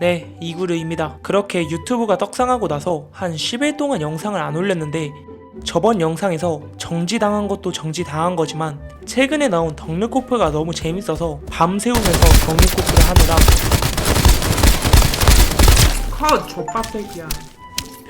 네, 이구르입니다. 그렇게 유튜브가 떡상하고 나서 한 10일 동안 영상을 안 올렸는데 저번 영상에서 정지당한 것도 정지당한 거지만 최근에 나온 덕르코프가 너무 재밌어서 밤새우면서 덕르코프를 하느라 컷 족밥새끼야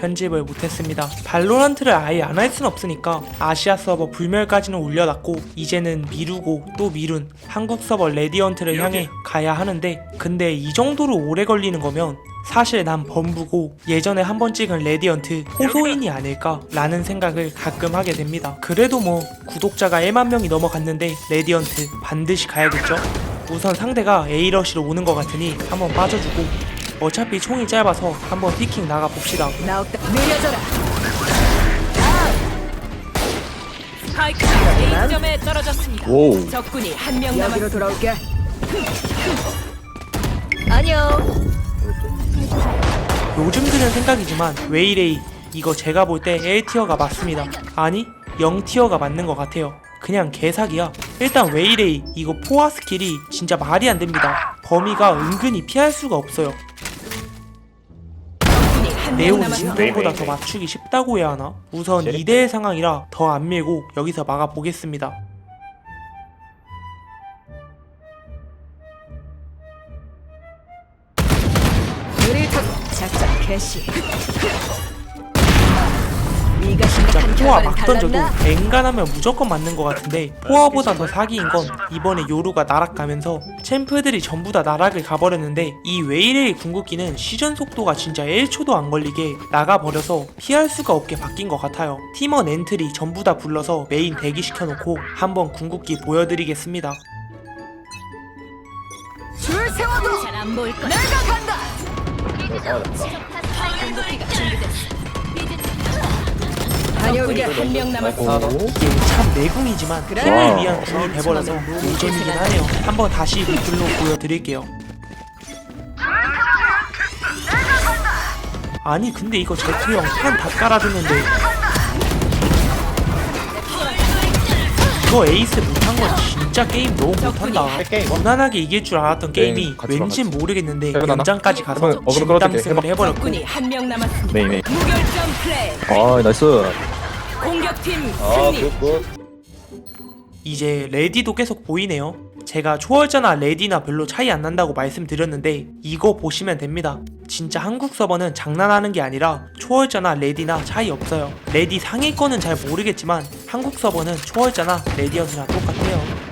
편집을 못했습니다. 발로란트를 아예 안 할 순 없으니까 아시아 서버 불멸까지는 올려놨고 이제는 미루고 또 미룬 한국 서버 레디언트를 향해 가야 하는데 근데 이 정도로 오래 걸리는 거면 사실 난 범부고 예전에 한 번 찍은 레디언트 호소인이 아닐까 라는 생각을 가끔 하게 됩니다. 그래도 뭐 구독자가 1만 명이 넘어갔는데 레디언트 반드시 가야겠죠? 우선 상대가 A러시로 오는 것 같으니 한번 빠져주고 어차피 총이 짧아서 한번 피킹 나가 봅시다. 나옥다 느려져라 스파이크가 A점에 떨어졌습니다. 오우. 적군이 한 명 여기로 남았습니다. 돌아올게 안녕 요즘 드는 생각이지만 웨이레이 이거 제가 볼 때 1티어가 맞습니다. 아니 0티어가 맞는 것 같아요. 그냥 개사기야. 일단 웨이레이 이거 포화 스킬이 진짜 말이 안 됩니다. 범위가 은근히 피할 수가 없어요. 적군이 한명 네온 남았습니다. 진동보다 더 맞추기 쉽다고 해야 하나? 우선 2대1 상황이라 더 안 밀고 여기서 막아보겠습니다. 작전 개시 진짜 포화 막 던져도? 앵간하면 무조건 맞는 것 같은데 포화보다 더 사기인 건 이번에 요루가 나락 가면서 챔프들이 전부 다 나락을 가버렸는데 이 웨이레이 궁극기는 시전 속도가 진짜 1초도 안 걸리게 나가버려서 피할 수가 없게 바뀐 것 같아요 팀원 엔트리 전부 다 불러서 메인 대기시켜놓고 한번 궁극기 보여드리겠습니다 줄 세워도 잘안 보일 거야. 내가 간다 공격기가 준비됐어. 적군이 다녀올게 한명 남았습니다. 이게 참 내궁이지만 그래. 팀을 위한 궁이 돼버려서 노잼이긴 하네요 한번 다시 리플로 보여드릴게요 아니 근데 이거 제트 형 판다 깔아줬는데 이거 에이스 못한 건 진짜 게임 너무 못한다 무난하게 이길 줄 알았던 게임이 왠진 모르겠는데? 연장까지 가서. 진땀승을 해봐. 해버렸고 적군이 한 명 남았습니다. 메인 메인 무결점 플레이. 아 나이스 공격팀 아 승리. 굿굿 이제 레디도 계속 보이네요. 제가 초월자나 레디나 별로 차이 안 난다고 말씀드렸는데 이거 보시면 됩니다. 진짜 한국 서버는 장난하는 게 아니라 초월자나 레디나 차이 없어요. 레디 상위권은 잘 모르겠지만 한국 서버는 초월자나 레디언트랑 똑같아요.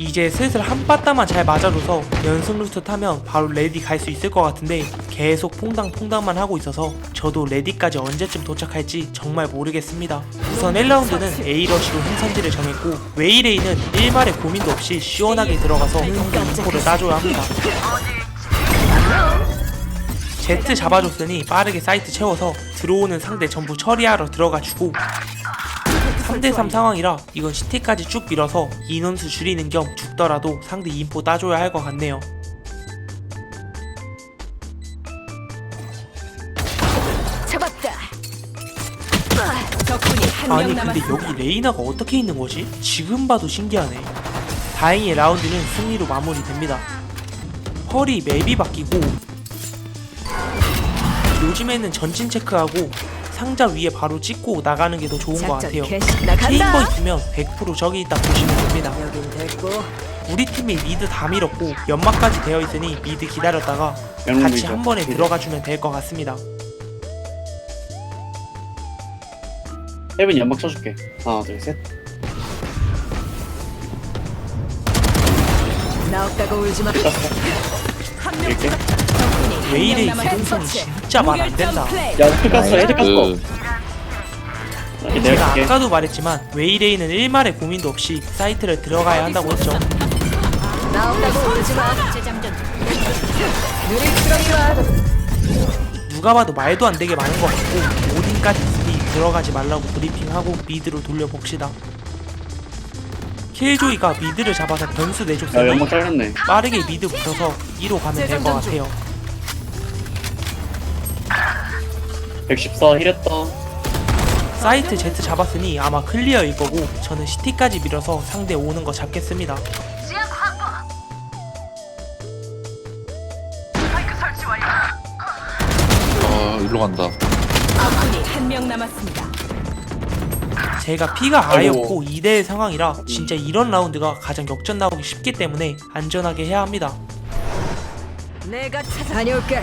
이제 슬슬 한 바따만 잘 맞아줘서 연승 루트 타면 바로 레디 갈 수 있을 것 같은데 계속 퐁당퐁당만 하고 있어서 저도 레디까지 언제쯤 도착할지 정말 모르겠습니다. 우선 1라운드는 A러시로 행선지를 정했고 웨이레이는 일말의 고민도 없이 시원하게 들어가서 덩크를 따줘야 합니다. Z 잡아줬으니 빠르게 사이트 채워서 들어오는 상대 전부 처리하러 들어가주고 3대3 상황이라 이건 시티까지 쭉 밀어서 인원수 줄이는 겸 죽더라도 상대 인포 따줘야 할 것 같네요. 잡았다 적군이 한명 아니 근데 남았습니다. 여기 레이나가 어떻게 있는 거지? 지금 봐도 신기하네. 다행히 라운드는 승리로 마무리됩니다. 펄이 맵이 바뀌고 요즘에는 전진 체크하고 상자 위에 바로 찍고 나가는 게 더 좋은 것 같아요. 나 체인버 있으면 100% 저기 있다 보시면 됩니다. 우리 팀이 미드 다 밀었고 연막까지 되어 있으니 미드 기다렸다가 같이. 한 번에 들어가주면 될 것 같습니다. 세븐 연막 쳐줄게 하나 둘 셋 나옥다고 울지마 한명 이렇게? 왜 이래 이 남았습니다. 진짜 말 안 된다. 야 헤드 깠어 헤드 깠어 이렇게 제가 아까도 말했지만 웨이레이는 일말의 고민도 없이 사이트를 들어가야 한다고 했죠. 울지마 누가 봐도 말도 안 되게 많은 것 같고 오딘까지 있으니 들어가지 말라고 브리핑하고 미드로 돌려봅시다. 킬조이가 미드를 잡아서 변수 야 내줬으니 연막 잘렸네 빠르게 미드 붙어서 2로 가면 될 것 같아요. 114 힐했다 사이트 Z 잡았으니 아마 클리어일 거고 저는 시티까지 밀어서 상대 오는 거 잡겠습니다. 일로 간다. 아군이 한 명 남았습니다. 제가 피가 아예 아이고. 없고 2대1 상황이라 진짜 이런 라운드가 가장 역전 나오기 쉽기 때문에 안전하게 해야 합니다. 내가 찾아 다녀올게.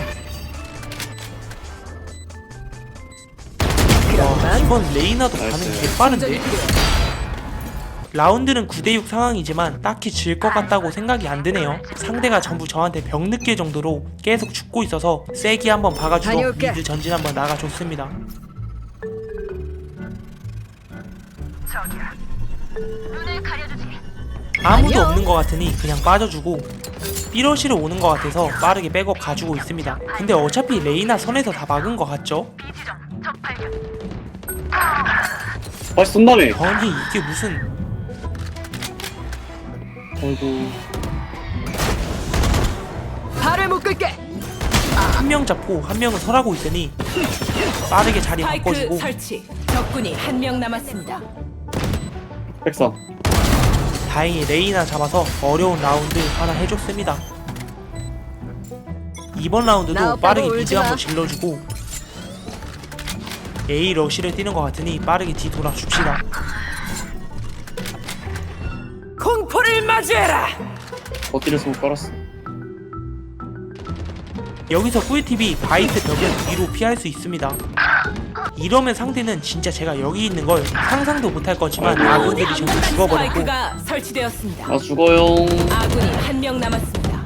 이번 레이나도 반응이 나이스. 개빠른데? 라운드는 9대6 상황이지만 딱히 질 것 같다고 생각이 안 드네요. 상대가 전부 저한테 병 느낄 정도로 계속 죽고 있어서 세기 한번 다녀올게. 미드 전진 한번 나가줬습니다. 아무도. 없는 것 같으니 그냥 빠져주고 삐러시로 오는 것 같아서 빠르게 백업 가지고 있습니다. 근데 어차피 레이나 선에서 다 막은 것 같죠? 다시 쏜다며 아니 이게 무슨 아이고 발을 묶을게. 한 명 잡고 한 명은 설하고 있으니 빠르게 자리 바꿔주고 설치. 적군이 한 명 남았습니다. 백사 다행히 레이나 잡아서 어려운 라운드 하나 해줬습니다. 이번 나 라운드도 빠르게 울지 마. 한번 질러주고 A 러시를 뛰는 것 같으니 빠르게 뒤 돌아 줍시다. 공포를 마주해라. 버티를 쏘고 깔았어 여기서 꿀팁이 바이트 벽은 위로 피할 수 있습니다. 이러면 상대는 진짜 제가 여기 있는 걸 상상도 못할 거지만 아군들이 전부 죽어버렸고 스파이크가 설치되었습니다. 아 죽어요 아군이 한 명 남았습니다.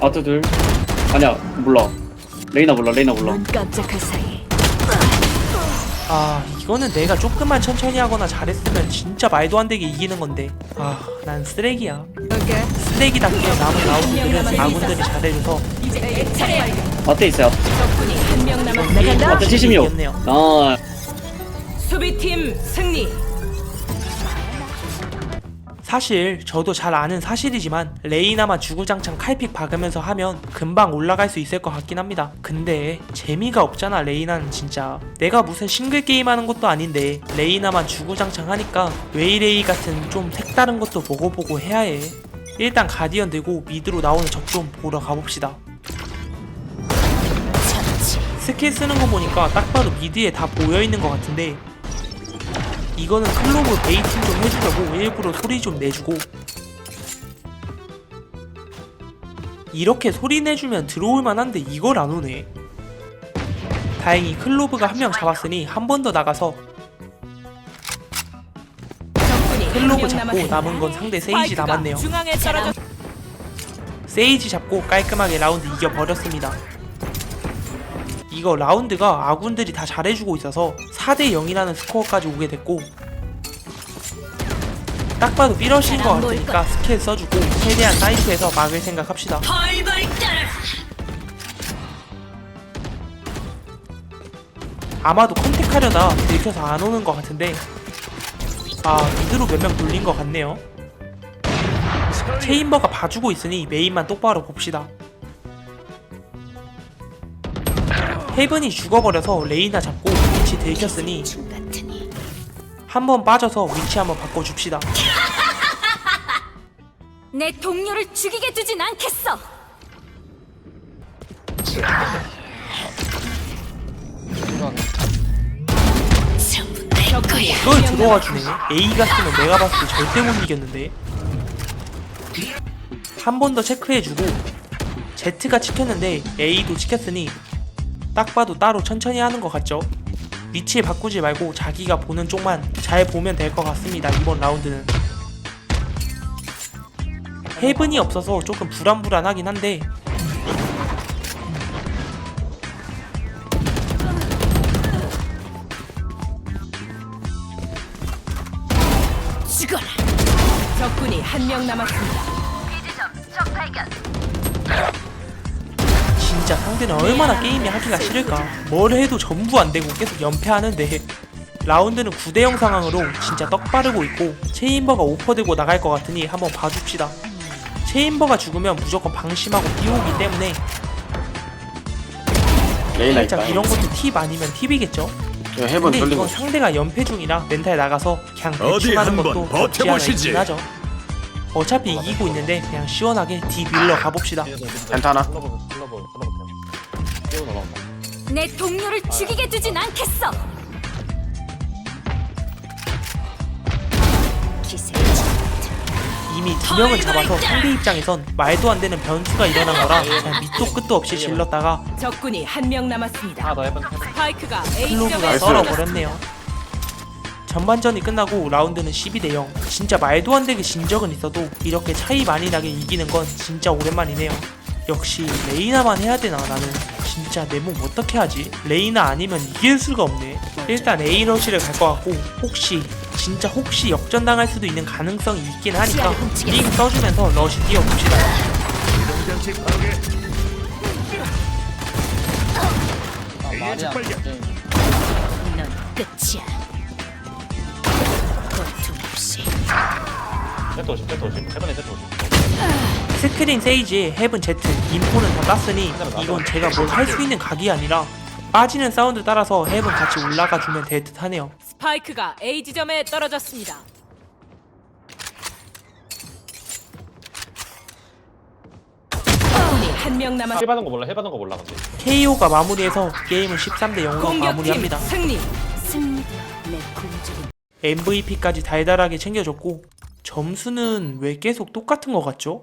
아트들 아니야 몰라 레이나 몰라 레이나 몰라 눈 깜짝할 사이. 아 이거는 내가 조금만 천천히 하거나 잘했으면 진짜 말도 안 되게 이기는 건데 아 난 쓰레기야. 쓰레기답게 남은 라운드들은 아군들이 잘해줘서 이제 내 차례야. 아트 있어요 아트 적군이 한 명 남았습니다. 나간다. 아트 76 이겼네요. 아 수비팀 승리. 사실 저도 잘 아는 사실이지만 레이나만 주구장창 칼픽 박으면서 하면 금방 올라갈 수 있을 것 같긴 합니다. 근데 재미가 없잖아 레이나는 진짜. 내가 무슨 싱글 게임 하는 것도 아닌데 레이나만 주구장창 하니까 웨이레이 같은 좀 색다른 것도 보고 보고 해야 해. 일단 가디언 들고 미드로 나오는 적 좀 보러 가봅시다. 스킬 쓰는 거 보니까 딱 봐도 미드에 다 모여 있는 것 같은데 이거는 클로브 베이팅 좀 해주려고 일부러 소리 좀 내주고 이렇게 소리 내주면 들어올 만한데 이걸 안 오네 다행히 클로브가 한 명 잡았으니 한 번 더 나가서 클로브 잡고. 남은 건 상대 세이지 남았네요 세이지 잡고 깔끔하게 라운드 이겨버렸습니다. 이거 라운드가 아군들이 다 잘해주고 있어서 4대 0이라는 스코어까지 오게 됐고 딱 봐도 삐러신 것 같으니까 스킬 써주고 최대한 사이트에서 막을 생각합시다. 아마도 컨택하려다 들켜서 안 오는 것 같은데 아 미드로 몇 명 돌린 것 같네요. 체인버가 봐주고 있으니 메인만 똑바로 봅시다. 헤븐이 죽어버려서 레이나 잡고 위치 들켰으니 한번 빠져서 위치 한번 바꿔줍시다. 내 동료를 죽이게 두진 않겠어. 이걸 들어와 주네. A 같으면 내가 봤을 때 절대 못 이겼는데. 한 번 더 체크해주고 Z가 찍혔는데 A도 찍혔으니 딱 봐도 따로 천천히 하는 것 같죠? 위치 바꾸지 말고 자기가 보는 쪽만 잘 보면 될 것 같습니다. 이번 라운드는. 헤븐이 없어서 조금 불안불안하긴 한데 죽어라. 적군이 한 명 남았습니다. 진짜 상대는 얼마나 게임이 하기가 싫을까 뭘 해도 전부 안 되고 계속 연패하는데 라운드는 9대0 상황으로 진짜 떡 바르고 있고 체인버가 오퍼 들고 나갈 것 같으니 한번 봐줍시다 체인버가 죽으면 무조건 방심하고 뛰어오기 때문에 살짝. 이런 것도 팁 아니면 팁이겠죠 근데 이건. 상대가 연패 중이라 멘탈 나가서 그냥 대충 하는 것도 없지 않아. 있긴 하죠 어차피 이기고 있는데 그냥 시원하게 D 밀러 가봅시다 괜찮아. 내 동료를 죽이게 두진 않겠어. 기세. 이미 두 명을 잡아서 상대 입장에선 말도 안 되는 변수가 일어난 거라 그냥 밑도 끝도 없이 질렀다가 적군이 한 명 남았습니다. 해본 해본. 스파이크가 클로브가 썰어버렸네요. 전반전이 끝나고 라운드는 12대 0. 진짜 말도 안 되게 진 적은 있어도 이렇게 차이 많이 나게 이기는 건 진짜 오랜만이네요. 역시 레이나만 해야 되나 나는 진짜 내 몸 어떻게 하지? 레이나 아니면 이길 수가 없네. 일단 A 러시를 갈 것 같고 혹시 진짜 혹시 역전당할 수도 있는 가능성이 있긴 하니까 링 써주면서 러시 뛰어봅시다. 아, 말이 안 돼. 넌 끝이야. 고통 없이. 세트 오십, 세트 오십. 해본에 세트 오십. 스크린 세이지에 헤븐 Z 인포는 다 땄으니 이건 제가 뭘 할 수 있는 각이 아니라 빠지는 사운드 따라서 헤븐 같이 올라가 주면 될 듯 하네요. 스파이크가 A 지점에 떨어졌습니다. 적군이 한 명 남았. 해받은 거 몰라, 해받은 거 몰라, 근데. KO가 마무리해서 게임은 13대 0으로 공격팀 마무리합니다. 승리. MVP까지 달달하게 챙겨줬고 점수는 왜 계속 똑같은 것 같죠?